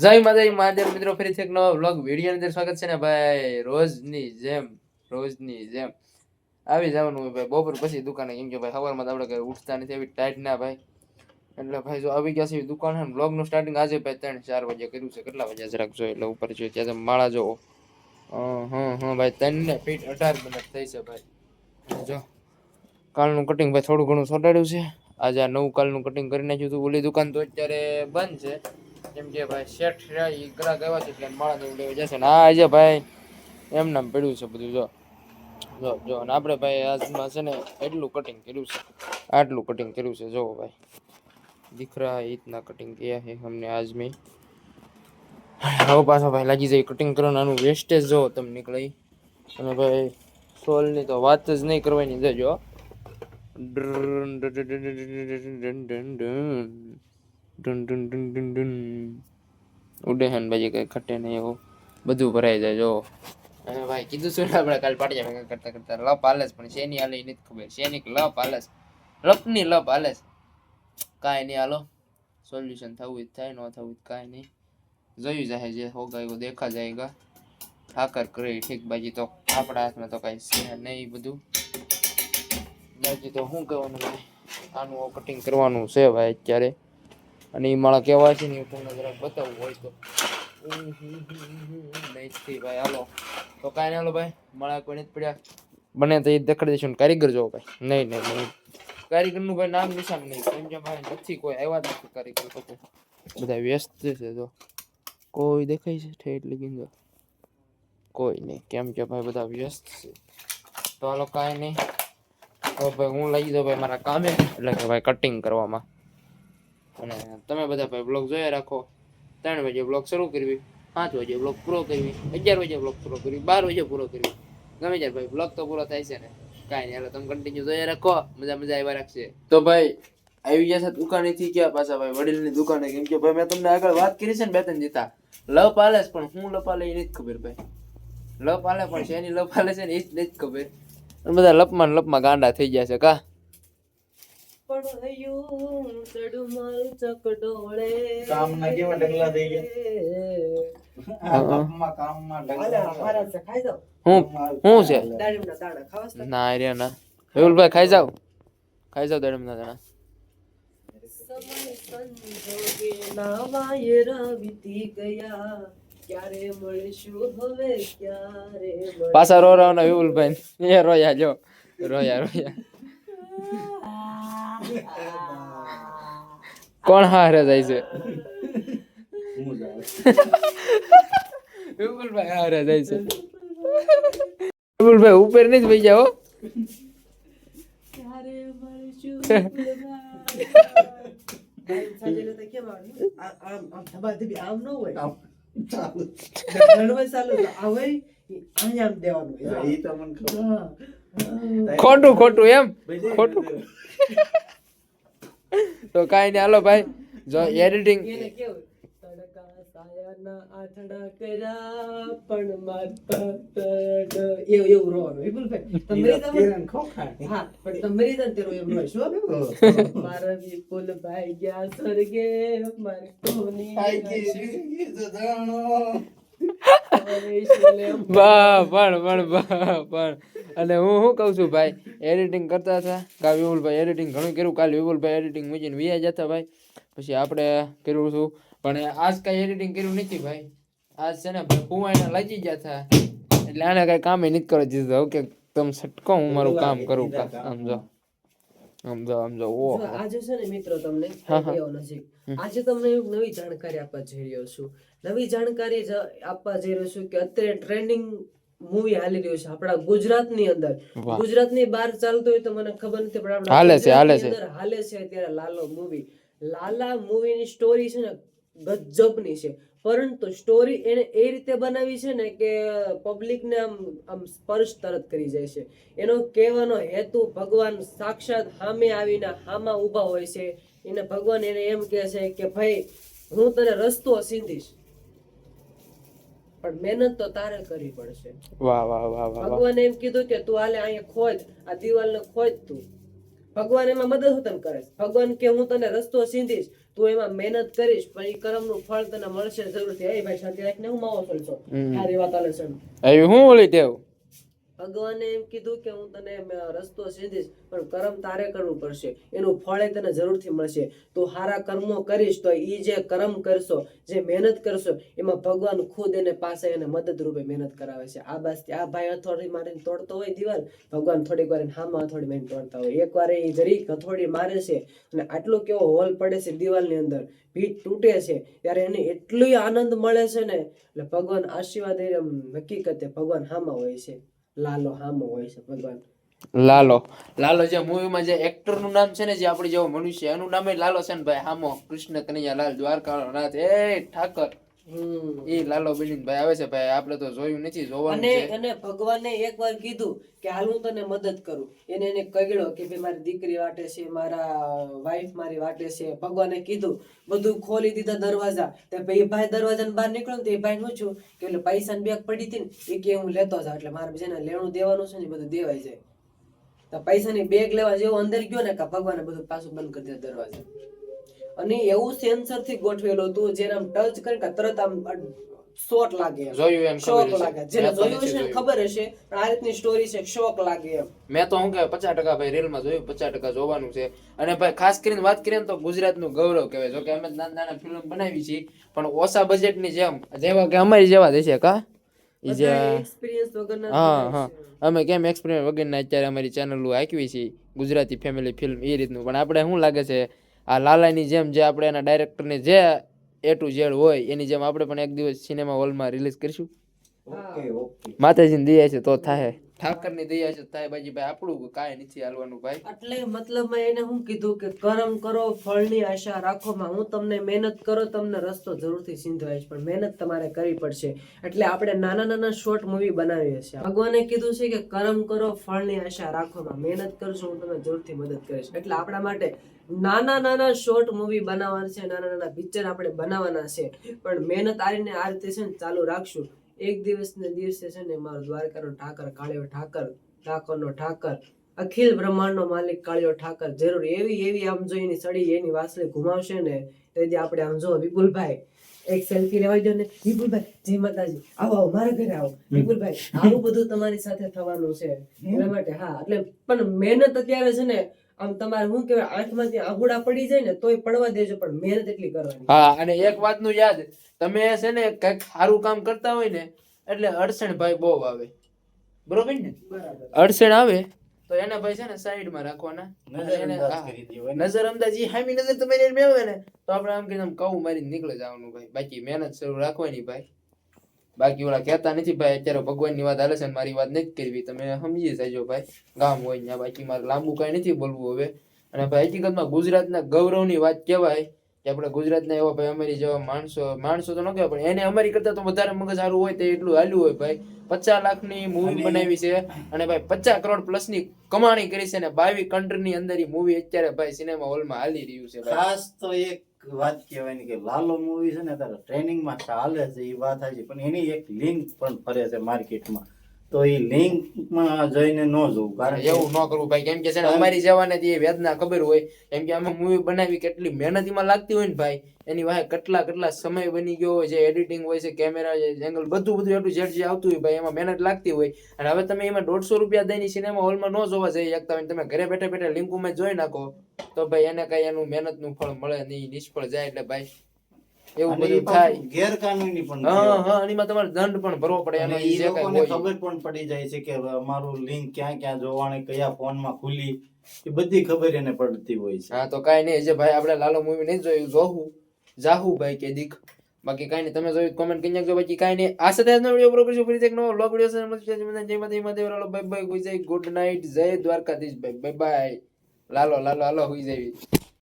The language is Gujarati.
જય માતા મહાદેવ મિત્રો, ફરીથી એક નવો વ્લોગ વીડિયો અંદર સ્વાગત છે ને ભાઈ, રોજની જેમ રોજની જેમ. આવી જવાનું હોય ભાઈ, બપોર પછી દુકાને, કેમ કે ભાઈ સવારમાં આપણે કઈ ઉઠતા નથી, એવી ટાઈટ ના ભાઈ. એટલે ભાઈ જો આવી ગયા છે દુકાન છે વ્લોગનું સ્ટાર્ટિંગ આજે ભાઈ ત્રણ, ચાર વાગે કર્યું છે. કેટલા વાગ્યા જરાક જો એટલે ઉપર જોઈએ, ત્યાં માળા જો હં હા ભાઈ ત્રણ ને ફીટ અઢાર મિનિટ થઈ છે ભાઈ. જો, કાલનું કટિંગ ભાઈ થોડું ઘણું સોટાડ્યું છે. આજે આ નવું કાલનું કટિંગ કરી નાખ્યું હતું. ઓલી દુકાન તો અત્યારે બંધ છે. કેમ કે ભાઈ શેઠ એ ગ્રાહક આવ્યા છે એટલે માળા જેવું લેવા જશે. ને આ આજે ભાઈ, એમ નામ પડ્યું છે બધું, જો. જો જો. ને આપણે ભાઈ આજમાં છે ને એટલું કટિંગ કર્યું છે. આટલું કટિંગ કર્યું છે. જો ભાઈ. દીકરા રહા હે કટિંગ કયા હે અમને આજમી. મેં હવે પાછો ભાઈ લાગી જાય કટિંગ કરવાનું વેસ્ટેજ જો તમે નીકળી અને ભાઈ, સોલની તો વાત જ નહીં કરવાની જજો ઉડેહન ભાજી કઈ ખટે નહીં એવું. બધું ભરાઈ જાય, જો. ભાઈ, કીધું શું આપણે કાલ પાડી જાય કરતા કરતા. લપ હાલસ પણ શેની હાલે નથી ખબર. શેની લપ હાલસ લપની લપ હાલસ કાંઈ નહીં, હાલો. સોલ્યુશન થવું જ થાય, ન થવું કાંઈ નહીં. જોયું જાય જે હોગા એવું દેખા જાયગા ઠાકર કરે, ઠીક બાજી તો આપણા હાથમાં તો કાંઈ છે નહીં બધું. બાકી તો શું કહેવાનું ભાઈ આનું કટિંગ કરવાનું છે ભાઈ અત્યારે. અને એ મારા કેવા છે ને એ તમને જરાક બતાવવું હોય તો. નહીં ભાઈ હાલો. તો કાંઈ નહીં, હાલો ભાઈ, માળા કોઈ નથી પડ્યા. બને તો એ દેખાડી દઈશું કારીગર જોવો ભાઈ. નહીં નહીં નહીં. કારીગરનું ભાઈ નામ નિશાન નહીં. કેમ કે ભાઈ નથી કોઈ, આવ્યા જ નથી કારીગર તો બધા વ્યસ્ત છે જો કોઈ દેખાય છે ઠેઠ લગીને જો કોઈ નહીં. કેમ કે ભાઈ બધા વ્યસ્ત છે. તો હાલો કાંઈ નહીં. તો ભાઈ હું લઈ દઉં ભાઈ મારા કામે, એટલે કે ભાઈ કટિંગ કરવામાં. અને તમે બધા ભાઈ બ્લોગ જોયા રાખો. ત્રણ વાગે બ્લોગ શરૂ કરવી, પાંચ વાગે બ્લોગ પૂરો કરવી, અગિયાર વાગે બ્લોગ પૂરો કરવી, બાર વાગે પૂરો કરવી. ગમે ત્યારે ભાઈ બ્લોગ તો પૂરો થાય છે ને. કાંઈ નહીં એટલે તમે કન્ટિન્યુ જોયા રાખો. મજા મજા આવ્યા રાખશે. તો ભાઈ, આવી ગયા છે દુકાનેથી ક્યાં પાછા ભાઈ વડીલની દુકાને કેમ કે ભાઈ મેં તમને આગળ વાત કરી છે ને બે ત્રણ જીતા લપ આલે પણ હું લપ આલે એ નથી ખબર ભાઈ. લપ આલે પણ શેની લપ આલે છે ને એ જ નથી ખબર. અને બધા લપમાં લપમાં ગાંડા થઈ ગયા છે કા? ના રે ના. મેહુલભાઈ ખાઈ જાવ ખાઈ જાવ ગયા. ક્યારે મળીશું હવે ક્યારે પાછા રો રો ના વિપુલભાઈ. એ રોયા જો. રોયા રોયા. કોણ હારે જાય છે. વિપુલભાઈ હારે જાય છે. વિપુલભાઈ ઉપર નહીં જ ભાઈ જાઓ ક્યારે મળીશું? ભાઈ, સાંજે તો કેમ આમ આમ આમ ન હોય. ચાલુ. ચાલુ અહીંયા દેવાનું. તો મને ખબર. ખોટું ખોટું એમ ખોટું તો કાંઈ નહીં હાલો ભાઈ જો એડિટિંગ એને કેવું તડકા સાયાના આથડા કર્યા પણ મારતા તડ. એવું એવું રોવાનું વિપુલભાઈ તમે ઈ રીતા કિરણ ખોખાય. હા પણ તમે રીતા ને તેરું એમ રોઈશું હો. મારા વિપુલભાઈ ગયા સ્વર્ગે મારે કોની આઈ ગઈ જજાણો. બા પણ પણ બા પણ. અને હું શું કહું છું ભાઈ એડિટિંગ કરતા હતા. કાલ વિપુલભાઈ એડિટિંગ ઘણું કર્યું. કાલ વિપુલભાઈ એડિટિંગ મૂકીને વિયા જતા ભાઈ. પછી આપણે કર્યું છું પણ આજ કઈ એડિટિંગ કર્યું નથી ભાઈ. આજ છે ને કુવાઈને લાગી ગયા હતા એટલે આને કઈ કામે નથી કરવા દીધું. કે તમે છટકો હું મારું કામ કરું સમજો સમજો સમજો જો. આજે છે ને મિત્રો તમને નજીક. આજે તમને એક નવી જાણકારી આપવા જઈ રહ્યો છું. નવી જાણકારી આપવા જઈ રહ્યો છું કે અત્યારે ટ્રેન્ડિંગ મૂવી હાલી રહ્યું છે આપણા ગુજરાતની અંદર. ગુજરાતની બહાર ચાલતું હોય તો મને ખબર નથી પણ આપણા હાલે છે, હાલે છે. હાલે છે અત્યારે લાલો મૂવી લાલા મૂવીની સ્ટોરી છે ને ગજબની છે. પરંતુ સ્ટોરી એને એ રીતે બનાવી છે ને કે પબ્લિકને આમ આમ સ્પર્શ તરત કરી જાય છે. એનો કહેવાનો હેતુ ભગવાન સાક્ષાત સામે આવીને હામાં ઊભા હોય છે. એને ભગવાન એને એમ કહે છે કે ભાઈ હું તને રસ્તો સીંધીશ પણ મહેનત તો તારે કરવી પડશે. વાહ વાહ વાહ વાહ વાહ. ભગવાને એમ કીધું કે તું હાલે અહીંયા ખોજ આ દિવાલને ખોજ તું. ભગવાન એમાં મદદ હું તને કરે ભગવાન કે હું તને રસ્તો સીંધીશ તું એમાં મહેનત કરીશ પણ એ કર્મનું ફળ તને મળશે જરૂરથી. એ ભાઈ શાંતિ રાખીને હું માવો ફળશો. સારી વાત આવે છે. હવે હું ઓલી ટેવ ભગવાને એમ કીધું કે હું તને રસ્તો સીધીશ, પણ કર્મ તારે કરવું પડશે. એનું ફળ એ તને જરૂરથી મળશે. તું સારા કર્મો કરીશ તો એ જે કર્મ કરશો, જે મહેનત કરશો, એમાં ભગવાન ખુદ એને પાસે એને મદદરૂપે મહેનત કરાવે છે. આ બસ આ ભાઈ હથોડી મારીને તોડતો હોય દિવાલ, ભગવાન થોડીક વાર હામાં હથોડી મારીને તોડતા હોય. એકવાર એ જરીક હથોડી મારે છે અને આટલો કેવો હોલ પડે છે દિવાલની અંદર ભીત તૂટે છે, ત્યારે એને એટલો આનંદ મળે છે ને, એટલે ભગવાન આશીર્વાદ આમ હકીકતે ભગવાન હામાં હોય છે. લાલો હામો હોય છે ભગવાન. લાલો. લાલો જે મૂવીમાં જે એક્ટરનું નામ છે ને જે આપણે જેવો મનુષ્ય એનું નામે લાલો છે ને ભાઈ હામો કૃષ્ણ કનૈયા લાલ દ્વારકા નાથ. એ ઠાકર. એ લાલો બિલ્ડિંગ ભાઈ આવે છે ભાઈ આપણે તો જોયું નથી જોવાનું અને અને ભગવાને એકવાર કીધું કે હાલ હું તને મદદ કરું. એને એને કગડ્યો કે ભાઈ મારી દીકરી વાટે છે મારા વાઈફ મારી વાટે છે. ભગવાને કીધું બધું ખોલી દીધા દરવાજા. તે ભાઈ ભાઈ દરવાજા બહાર નીકળ્યો ને તો એ ભાઈ હું છું કે એટલે પૈસા બેગ પડી હતી ને એ કે હું લેતો જાઉં. એટલે મારે જેને લેણું દેવાનું છે ને બધું દેવાય જાય. તો પૈસાની બેગ લેવા જેવો અંદર ગયો ને કે ભગવાને બધું પાછું બંધ કરી દીધા દરવાજા. અને એવું સેન્સરથી ગોઠવેલું હતું જેને આમ ટચ કરીને કે તરત આમ શોટ લાગે જોયું એમ શોક લાગે. જેને જોયું છે ખબર હશે પણ આ રીતની સ્ટોરી છે શોક લાગે એમ. મેં તો હું કે પચાસ ટકા ભાઈ રેલમાં જોયું પચાસ ટકા જોવાનું છે. અને ભાઈ ખાસ કરીને વાત કરીએ ને તો ગુજરાતનું ગૌરવ કહેવાય. જો કે અમે નાના નાના ફિલ્મ બનાવી છીએ પણ ઓછા બજેટની જેમ જેવા કે અમારી જેવા દેશે કા? જે હા હા. અમે કેમ એક્સપિરિયન્સ વગરના અત્યારે અમારી ચેનલો આંકવી છે ગુજરાતી ફેમિલી ફિલ્મ એ રીતનું. પણ આપણે શું લાગે છે આ લાલાની જેમ જે આપણે એના ડાયરેક્ટરની જે એ ટુ ઝેડ હોય એની જેમ આપણે પણ એક દિવસ સિનેમા હોલમાં રિલીઝ કરીશું. માતાજીને ઓકે છે તો થાય. ઠાકરની દયા છે થાય બાજી ભાઈ, આપણું કાંઈ નથી હાલવાનું ભાઈ. એટલે મતલબમાં એને હું કીધું કે કરમ કરો, ફળની આશા રાખોમાં હું તમને મહેનત કરો, તમને રસ્તો જરૂરથી સિંધવાઈશ, પણ મહેનત તમારે કરવી પડશે. એટલે આપણે નાના નાના શોર્ટ મૂવી બનાવીએ છીએ. ભગવાને કીધું છે કે કરમ કરો, ફળની આશા રાખોમાં મહેનત કરશો, હું તમને જરૂરથી મદદ કરીશ. એટલે આપણા માટે નાના નાના શોર્ટ મૂવી બનાવવાના છે, નાના નાના પિક્ચર આપણે બનાવવાના છે. પણ મહેનત આ રીતે છે ને ચાલુ રાખશું. એક દિવસને દિવસે છે ને મારો દ્વારકાનો ઠાકર કાળિયો ઠાકર ઠાકરનો ઠાકર અખિલ બ્રહ્માંડનો માલિક કાળિયો ઠાકર જરૂર એવી એવી આમ જો એની સડી એની વાસળી ઘુમાવશે ને તેથી આપણે આમ જો વિપુલભાઈ. એક સેલ્ફી લેવા દો ને. વિપુલભાઈ જય માતાજી. આવો આવો મારા ઘરે આવો. વિપુલભાઈ આવું બધું તમારી સાથે થવાનું છે. એટલા માટે હા એટલે પણ મહેનત અત્યારે છે ને આમ તમારે શું કહેવાય આંખમાંથી આંગુડા પડી જાય ને તોય પડવા દેજો પણ મહેનત એટલી કરવાની. હા અને એક વાતનું યાદ તમે છે ને કંઈક સારું કામ કરતા હોય ને એટલે અડસણ ભાઈ બહુ આવે. બરોબર ને? બરાબર. અડસણ આવે તો એના ભાઈ છે ને સાઈડમાં રાખવાના. નજર અંદાજ ઈ હામી નજર તમારી એમ આવે ને તો આપણે આમ કે આમ કહું મારી નીકળી જવાનું ભાઈ. બાકી મહેનત શરૂ રાખવાની ભાઈ. બાકી ઓલા કહેતા નથી ભાઈ અત્યારે ભગવાનની વાત હાલે છે મારી વાત નથી કરવી. તમે સમજી જજો ભાઈ ગામ હોય ત્યાં બાકી મારે લાંબુ કઈ નથી બોલવું હવે. અને ભાઈ હકીકતમાં ગુજરાતના ગૌરવની વાત કહેવાય કે આપણે ગુજરાતના એવા ભાઈ અમારી જેવા માણસો માણસો તો ન કહેવાય પણ એને અમારી કરતા તો વધારે મગજ સારું હોય તે એટલું હાલ્યું હોય ભાઈ. પચાસ લાખની મૂવી બનાવી છે અને ભાઈ પચાસ કરોડ પ્લસની કમાણી કરી છે અને બાવીસ કન્ટ્રી ની અંદર એ મૂવી અત્યારે ભાઈ સિનેમા હોલમાં હાલી રહ્યું છે ખાસ તો એક વાત કહેવાય ને કે લાલો મૂવી છે ને અત્યારે ટ્રેનિંગમાં ચાલે છે એ વાત સાચી. પણ એની એક લિંક પણ ફરે છે માર્કેટમાં તો એ લિંકમાં જઈને ન જોવું કારણ કે એવું ન કરવું ભાઈ. કેમ કે છે ને અમારી જવાને જે વેદના ખબર હોય કેમ કે અમે મૂવી બનાવી કેટલી મહેનત એમાં લાગતી હોય ને ભાઈ. એની વાહે કેટલા કેટલા સમય બની ગયો હોય છે એડિટિંગ હોય છે કેમેરા એંગલ બધું બધું એટલું જેડ જે આવતું હોય ભાઈ. એમાં મહેનત લાગતી હોય. અને હવે તમે એમાં દોઢસો રૂપિયા દઈને સિનેમા હોલમાં ન જોવા જઈ શકતા હોય તમે ઘરે બેઠા બેઠા લિંકુમાં જોઈ નાખો. તો ભાઈ એને કઈ એનું મહેનતનું ફળ મળે નહીં નિષ્ફળ જાય એટલે ભાઈ એવું બધું થાય. ગેરકાનૂની પણ હા હા એમાં તમારે દંડ પણ ભરવો પડે અને એનો ઈ જે કઈ ખબર પણ પડી જાય છે કે અમારું લિંક ક્યાં ક્યાં જોવાની કયા ફોનમાં ખુલી એ બધી ખબર એને પડતી હોય છે. હા તો કાઈ નહીં જે ભાઈ આપણે લાલો મૂવી નહીં જોયું જોહું જાહુ ભાઈ કે દીક. બાકી કઈ નહીં તમે જોયું કોમેન્ટ કરી નાખજો. બાકી કાંઈ નહીં આ સાથે આજનો વીડિયો પૂરો કરીશું. ફરી એક નવો વ્લોગ વીડિયો સાથે. જય માતા, જય માતા, જય બાય બાય ગુડ નાઇટ જય દ્વારકાધીશ ભાઈ. બાય બાય લાલો લાલો હાલો હુઈ જવી